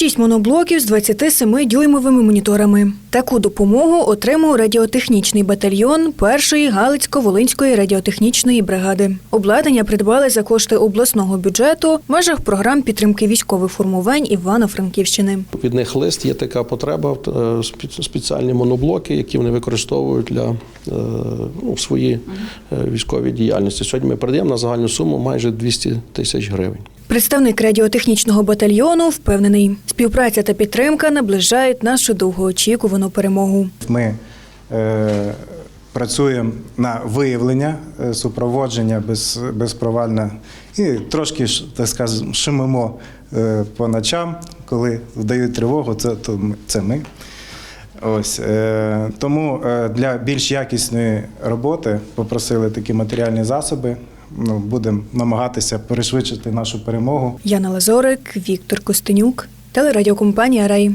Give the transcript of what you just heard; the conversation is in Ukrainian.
Шість моноблоків з 27 дюймовими моніторами. Таку допомогу отримав радіотехнічний батальйон першої Галицько-Волинської радіотехнічної бригади. Обладнання придбали за кошти обласного бюджету в межах програм підтримки військових формувань Івано-Франківщини. Від них лист є така потреба, е, спе- спеціальні моноблоки, які вони використовують для е, ну, своїй е, діяльності. Сьогодні ми передаємо на загальну суму майже 200 тисяч гривень. Представник радіотехнічного батальйону впевнений, співпраця та підтримка наближають нашу довгоочікувану перемогу. Ми е, працюємо на виявлення, е, супроводження без, безпровальне і трошки так скажемо, шумимо е, по ночам, коли вдають тривогу, це, то це ми. Ось, е, тому е, для більш якісної роботи попросили такі матеріальні засоби. Ну, будемо намагатися перешвидшити нашу перемогу. Яна Лазорик, Віктор Костенюк, телерадіокомпанія Рай.